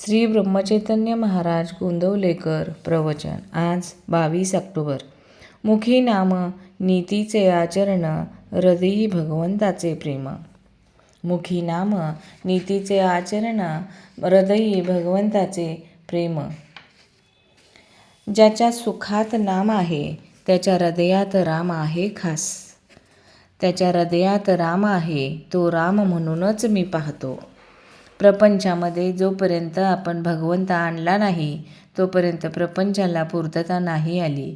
श्री ब्रह्मचैतन्य महाराज गोंदवलेकर प्रवचन आज बावीस ऑक्टोबर. मुखी नाम नीतीचे आचरण हृदयी भगवंताचे प्रेम. मुखी नाम नीतीचे आचरण हृदयी भगवंताचे प्रेम. ज्याच्या सुखात नाम आहे त्याच्या हृदयात राम आहे खास. त्याच्या हृदयात राम आहे तो राम म्हणूनच मी पाहतो. प्रपंचामध्ये जोपर्यंत आपण भगवंत आणला नाही तोपर्यंत प्रपंचाला पूर्तता नाही आली.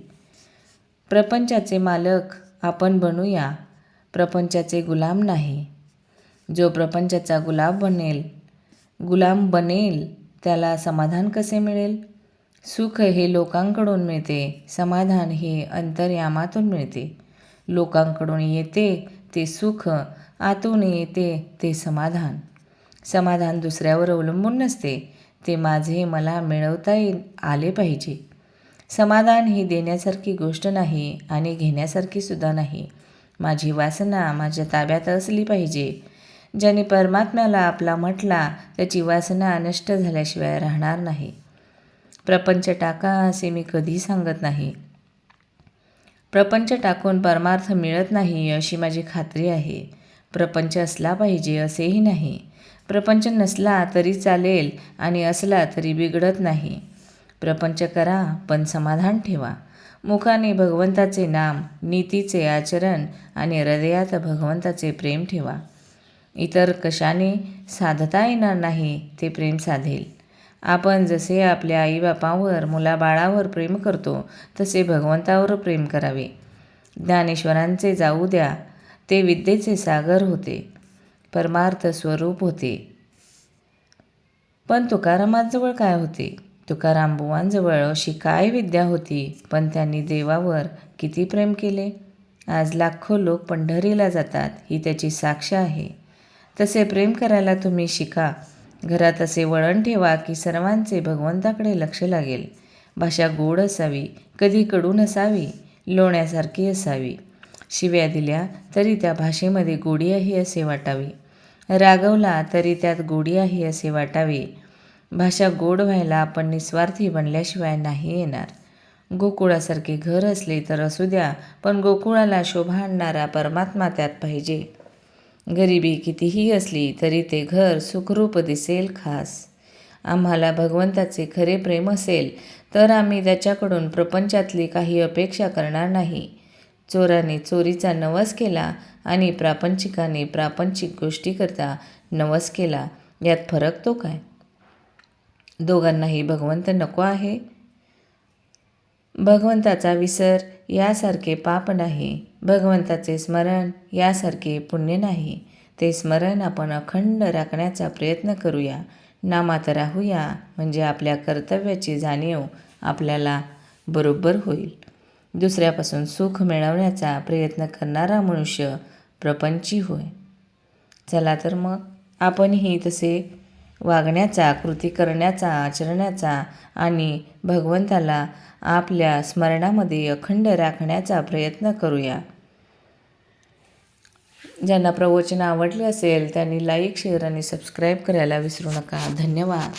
प्रपंचाचे मालक आपण बनूया प्रपंचाचे गुलाम नाही. जो प्रपंचाचा गुलाब बनेल गुलाम बनेल त्याला समाधान कसे मिळेल? सुख हे लोकांकडून मिळते समाधान हे अंतर्यामातून मिळते. लोकांकडून येते ते सुख आतून येते ते समाधान. समाधान दुसऱ्यावर अवलंबून नसते. ते माझे मला मिळवता आले पाहिजे. समाधान ही देण्यासारखी गोष्ट नाही आणि घेण्यासारखी सुद्धा नाही. माझी वासना माझ्या ताब्यात असली पाहिजे. ज्याने परमात्म्याला आपला म्हटला त्याची वासना नष्ट झाल्याशिवाय राहणार नाही. प्रपंच टाका असे मी कधी सांगत नाही. प्रपंच टाकून परमार्थ मिळत नाही अशी माझी खात्री आहे. प्रपंच असला पाहिजे असेही नाही. प्रपंच नसला तरी चालेल आणि असला तरी बिघडत नाही. प्रपंच करा पण समाधान ठेवा. मुखाने भगवंताचे नाम नीतीचे आचरण आणि हृदयात भगवंताचे प्रेम ठेवा. इतर कशाने साधता येणार नाही ते प्रेम साधेल. आपण जसे आपल्या आईबापावर मुलाबाळावर प्रेम करतो तसे भगवंतावर प्रेम करावे. ज्ञानेश्वरांचे जाऊ द्या ते विद्येचे सागर होते. परमार्थ स्वरूप होते. पण तुकारामांजवळ काय होते? तुकाराम बुवांजवळ अशी काय विद्या होती? पण त्यांनी देवावर किती प्रेम केले? आज लाखो लोक पंढरीला जातात ही त्याची साक्ष आहे. तसे प्रेम करायला तुम्ही शिका. घरात असे वळण ठेवा की सर्वांचे भगवंताकडे लक्ष लागेल. भाषा गोड असावी कधी कडू नसावी लोण्यासारखी असावी. शिव्या दिल्या तरी त्या भाषेमध्ये गोडी आहे असे वाटावे. रागवला तरी त्यात गोडी आहे असे वाटावे. भाषा गोड व्हायला आपण निस्वार्थी बनल्याशिवाय नाही येणार. गोकुळासारखे घर असले तर असू द्या पण गोकुळाला शोभा आणणारा परमात्मा त्यात पाहिजे. गरिबी कितीही असली तरी ते घर सुखरूप दिसेल खास. आम्हाला भगवंताचे खरे प्रेम असेल तर आम्ही त्याच्याकडून प्रपंचातली काही अपेक्षा करणार नाही. चोराने चोरीचा नवस केला आणि प्रापंचिकाने प्रापंचिक गोष्टीकरता नवस केला यात फरक तो काय? दोघांनाही भगवंत नको आहे? भगवंताचा विसर यासारखे पाप नाही भगवंताचे स्मरण यासारखे पुण्य नाही ते स्मरण आपण अखंड राखण्याचा प्रयत्न करूया नामात राहूया म्हणजे आपल्या कर्तव्याची जाणीव आपल्याला बरोबर होईल. दुसऱ्यापासून सुख मिळवण्याचा प्रयत्न करणारा मनुष्य प्रपंची होय. चला तर मग आपणही तसे वागण्याचा कृती करण्याचा आचरण्याचा आणि भगवंताला आपल्या स्मरणामध्ये अखंड राखण्याचा प्रयत्न करूया. ज्यांना प्रवचन आवडले असेल त्यांनी लाईक शेअर आणि सबस्क्राईब करायला विसरू नका. धन्यवाद.